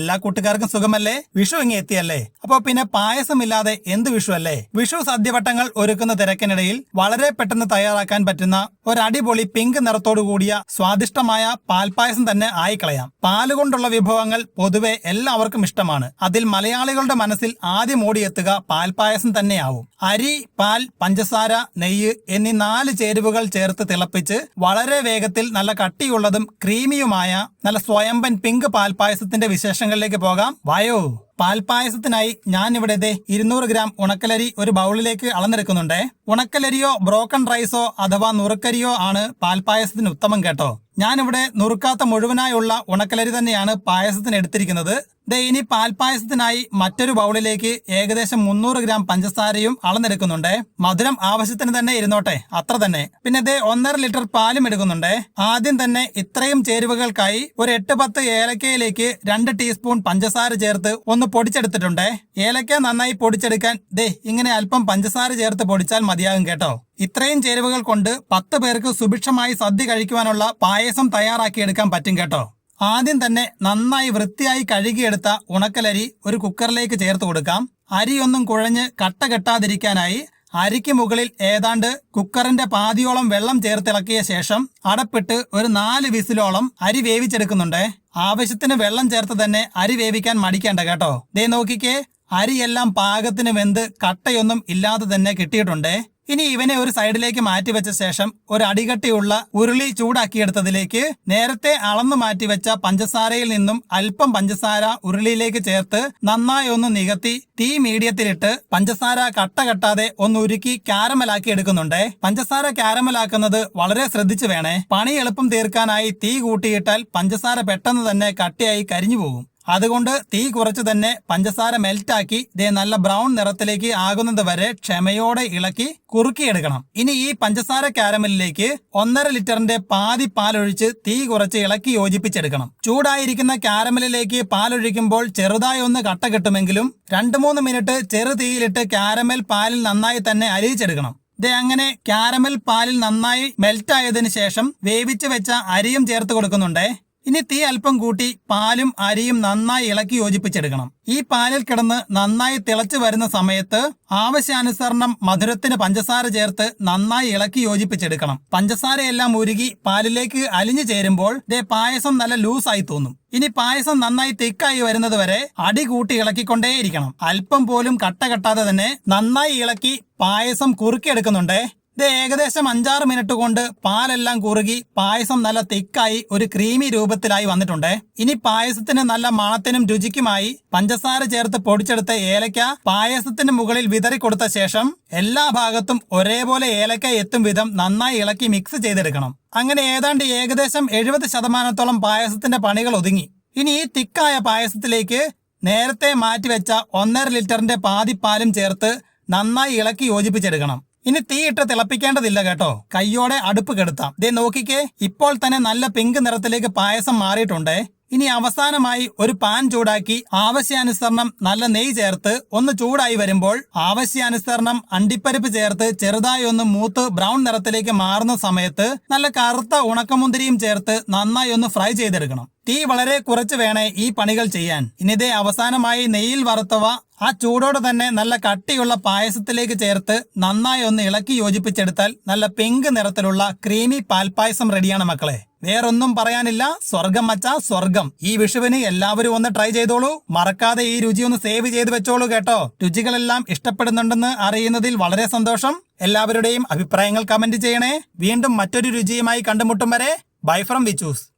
എല്ലാ കൂട്ടുകാർക്കും സുഖമല്ലേ? വിഷു ഇങ്ങി എത്തിയല്ലേ? അപ്പൊ പിന്നെ പായസമില്ലാതെ എന്ത് വിഷു അല്ലേ? വിഷു സദ്യവട്ടങ്ങൾ ഒരുക്കുന്ന തിരക്കിനിടയിൽ വളരെ പെട്ടെന്ന് തയ്യാറാക്കാൻ പറ്റുന്ന ഒരു അടിപൊളി പിങ്ക് നിറത്തോടു കൂടിയ സ്വാദിഷ്ടമായ പാൽപായസം തന്നെ ആയിക്കളയാം. പാലുകൊണ്ടുള്ള വിഭവങ്ങൾ പൊതുവെ എല്ലാവർക്കും ഇഷ്ടമാണ്. അതിൽ മലയാളികളുടെ മനസ്സിൽ ആദ്യം ഓടിയെത്തുക പാൽപായസം തന്നെയാവും. അരി പാൽ പഞ്ചസാര നെയ്യ് എന്നീ നാല് ചേരുവകൾ ചേർത്ത് തിളപ്പിച്ച് വളരെ വേഗത്തിൽ നല്ല കട്ടിയുള്ളതും ക്രീമിയുമായ നല്ല സ്വയംബൻ പിങ്ക് പാൽപായസത്തിന്റെ വിശേഷങ്ങളിലേക്ക് പോകാം. വായോ പാൽപായസത്തിനായി ഞാൻ ഇവിടെ ദേ ഇരുന്നൂറ് ഗ്രാം ഉണക്കലരി ഒരു ബൗളിലേക്ക് അളന്നെടുക്കുന്നുണ്ട്. ഉണക്കലരിയോ ബ്രോക്കൺ റൈസോ അഥവാ നുറുക്കരിയോ ആണ് പാൽപായസത്തിന് ഉത്തമം കേട്ടോ. ഞാനിവിടെ നുറുക്കാത്ത മുഴുവനായുള്ള ഉണക്കലരി തന്നെയാണ് പായസത്തിന് എടുത്തിരിക്കുന്നത്. ദേ ഇനി പാൽപായസത്തിനായി മറ്റൊരു ബൗളിലേക്ക് ഏകദേശം മുന്നൂറ് ഗ്രാം പഞ്ചസാരയും അളന്നെടുക്കുന്നുണ്ട്. മധുരം ആവശ്യത്തിന് തന്നെ ഇരുന്നോട്ടെ അത്ര തന്നെ. പിന്നെ ദേ ഒന്നര ലിറ്റർ പാലും എടുക്കുന്നുണ്ട്. ആദ്യം തന്നെ ഇത്രയും ചേരുവകൾക്കായി ഒരു എട്ട് പത്ത് ഏലക്കയിലേക്ക് രണ്ട് ടീസ്പൂൺ പഞ്ചസാര ചേർത്ത് ഒന്ന് പൊടിച്ചെടുത്തിട്ടുണ്ട്. ഏലക്ക നന്നായി പൊടിച്ചെടുക്കാൻ ദേ ഇങ്ങനെ അല്പം പഞ്ചസാര ചേർത്ത് പൊടിച്ചാൽ മതിയാകും കേട്ടോ. ഇത്രയും ചേരുവകൾ കൊണ്ട് പത്ത് പേർക്ക് സുഭിക്ഷമായി സദ്യ കഴിക്കുവാനുള്ള പായസം തയ്യാറാക്കിയെടുക്കാൻ പറ്റും കേട്ടോ. ആദ്യം തന്നെ നന്നായി വൃത്തിയായി കഴുകിയെടുത്ത ഉണക്കലരി ഒരു കുക്കറിലേക്ക് ചേർത്ത് കൊടുക്കാം. അരിയൊന്നും കുഴഞ്ഞ് കട്ട കെട്ടാതിരിക്കാനായി അരിക്ക് മുകളിൽ ഏതാണ്ട് കുക്കറിന്റെ പാതിയോളം വെള്ളം ചേർത്തിളക്കിയ ശേഷം അടപ്പിട്ട് ഒരു നാല് വിസിലോളം അരി വേവിച്ചെടുക്കുന്നുണ്ട്. ആവശ്യത്തിന് വെള്ളം ചേർത്ത് തന്നെ അരി വേവിക്കാൻ മടിക്കേണ്ട കേട്ടോ. ദേ നോക്കിക്കേ അരിയെല്ലാം പാകത്തിന് വെന്ത് കട്ടയൊന്നും ഇല്ലാതെ തന്നെ കിട്ടിയിട്ടുണ്ട്. ഇനി ഇവനെ ഒരു സൈഡിലേക്ക് മാറ്റി വെച്ച ശേഷം ഒരു അടികട്ടിയുള്ള ഉരുളി ചൂടാക്കിയെടുത്തതിലേക്ക് നേരത്തെ അളന്നു മാറ്റിവെച്ച പഞ്ചസാരയിൽ നിന്നും അല്പം പഞ്ചസാര ഉരുളിയിലേക്ക് ചേർത്ത് നന്നായി ഒന്ന് നികത്തി തീ മീഡിയത്തിലിട്ട് പഞ്ചസാര കട്ട കെട്ടാതെ ഒന്ന് ഉരുക്കി കാരമലാക്കി എടുക്കുന്നുണ്ട്. പഞ്ചസാര കാരമലാക്കുന്നത് വളരെ ശ്രദ്ധിച്ചു വേണേ. പണി എളുപ്പം തീർക്കാനായി തീ കൂട്ടിയിട്ടാൽ പഞ്ചസാര പെട്ടെന്ന് തന്നെ കട്ടിയായി കരിഞ്ഞു പോകും അതുകൊണ്ട് തീ കുറച്ച് തന്നെ പഞ്ചസാര മെൽറ്റാക്കി ദേ നല്ല ബ്രൗൺ നിറത്തിലേക്ക് ആകുന്നത് വരെ ക്ഷമയോടെ ഇളക്കി കുറുക്കിയെടുക്കണം. ഇനി ഈ പഞ്ചസാര കാരമലിലേക്ക് ഒന്നര ലിറ്ററിന്റെ പാതി പാലൊഴിച്ച് തീ കുറച്ച് ഇളക്കി യോജിപ്പിച്ചെടുക്കണം. ചൂടായിരിക്കുന്ന കാരമലിലേക്ക് പാലൊഴിക്കുമ്പോൾ ചെറുതായി ഒന്ന് കട്ട കിട്ടുമെങ്കിലും രണ്ടു മൂന്ന് മിനിറ്റ് ചെറു തീയിലിട്ട് കാരമൽ പാലിൽ നന്നായി തന്നെ അലിയിച്ചെടുക്കണം ദേ അങ്ങനെ കാരമൽ പാലിൽ നന്നായി മെൽറ്റ് ആയതിനു ശേഷം വേവിച്ച് വെച്ച അരിയും ചേർത്ത് കൊടുക്കുന്നുണ്ടേ. ഇനി തീ അല്പം കൂട്ടി പാലും അരിയും നന്നായി ഇളക്കി യോജിപ്പിച്ചെടുക്കണം. ഈ പാലിൽ കിടന്ന് നന്നായി തിളച്ചു വരുന്ന സമയത്ത് ആവശ്യാനുസരണം മധുരത്തിന് പഞ്ചസാര ചേർത്ത് നന്നായി ഇളക്കി യോജിപ്പിച്ചെടുക്കണം. പഞ്ചസാരയെല്ലാം ഉരുകി പാലിലേക്ക് അലിഞ്ഞു ചേരുമ്പോൾ ദേ പായസം നല്ല ലൂസായി തോന്നും. ഇനി പായസം നന്നായി തിക്കായി വരുന്നത് വരെ അടി കൂട്ടി ഇളക്കിക്കൊണ്ടേയിരിക്കണം. അല്പം പോലും കട്ട കെട്ടാതെ തന്നെ നന്നായി ഇളക്കി പായസം കുറുക്കിയെടുക്കുന്നുണ്ടേ. ഇത് ഏകദേശം അഞ്ചാറ് മിനിറ്റ് കൊണ്ട് പാലെല്ലാം കുറുകി പായസം നല്ല തിക്കായി ഒരു ക്രീമി രൂപത്തിലായി വന്നിട്ടുണ്ട്. ഇനി പായസത്തിന് നല്ല മണത്തിനും രുചിക്കുമായി പഞ്ചസാര ചേർത്ത് പൊടിച്ചെടുത്ത ഏലക്ക പായസത്തിന് മുകളിൽ വിതറി കൊടുത്ത ശേഷം എല്ലാ ഭാഗത്തും ഒരേപോലെ ഏലക്ക എത്തും വിധം നന്നായി ഇളക്കി മിക്സ് ചെയ്തെടുക്കണം. അങ്ങനെ ഏതാണ്ട് ഏകദേശം എഴുപത് ശതമാനത്തോളം പായസത്തിന്റെ പണികൾ ഒതുങ്ങി. ഇനി ഈ തിക്കായ പായസത്തിലേക്ക് നേരത്തെ മാറ്റിവെച്ച ഒന്നര ലിറ്ററിന്റെ പാതിപ്പാലും ചേർത്ത് നന്നായി ഇളക്കി യോജിപ്പിച്ചെടുക്കണം. ഇനി തീയിട്ട് തിളപ്പിക്കേണ്ടതില്ല കേട്ടോ. കയ്യോടെ അടുപ്പ് കെടുത്താം. ദേ നോക്കിക്കേ ഇപ്പോൾ തന്നെ നല്ല പിങ്ക് നിറത്തിലേക്ക് പായസം മാറിയിട്ടുണ്ട്. ഇനി അവസാനമായി ഒരു പാൻ ചൂടാക്കി ആവശ്യാനുസരണം നല്ല നെയ്യ് ചേർത്ത് ഒന്ന് ചൂടായി വരുമ്പോൾ ആവശ്യാനുസരണം അണ്ടിപ്പരിപ്പ് ചേർത്ത് ചെറുതായി ഒന്ന് മൂത്ത് ബ്രൗൺ നിറത്തിലേക്ക് മാറുന്ന സമയത്ത് നല്ല കറുത്ത ഉണക്കമുന്തിരിയും ചേർത്ത് നന്നായി ഒന്ന് ഫ്രൈ ചെയ്തെടുക്കണം. തീ വളരെ കുറച്ച് വേണേ ഈ പണികൾ ചെയ്യാൻ. ഇനിതേ അവസാനമായി നെയ്യിൽ വറുത്തവ ആ ചൂടോടെ തന്നെ നല്ല കട്ടിയുള്ള പായസത്തിലേക്ക് ചേർത്ത് നന്നായി ഒന്ന് ഇളക്കി യോജിപ്പിച്ചെടുത്താൽ നല്ല പിങ്ക് നിറത്തിലുള്ള ക്രീമി പാൽപായസം റെഡിയാണ് മക്കളെ. വേറൊന്നും പറയാനില്ല. സ്വർഗം മച്ച സ്വർഗം. ഈ വിഷുവിന് എല്ലാവരും ഒന്ന് ട്രൈ ചെയ്തോളൂ. മറക്കാതെ ഈ രുചി ഒന്ന് സേവ് ചെയ്ത് വെച്ചോളൂ കേട്ടോ. രുചികളെല്ലാം ഇഷ്ടപ്പെടുന്നുണ്ടെന്ന് അറിയുന്നതിൽ വളരെ സന്തോഷം. എല്ലാവരുടെയും അഭിപ്രായങ്ങൾ കമന്റ് ചെയ്യണേ. വീണ്ടും മറ്റൊരു രുചിയുമായി കണ്ടുമുട്ടും വരെ. Bye from Vichu's.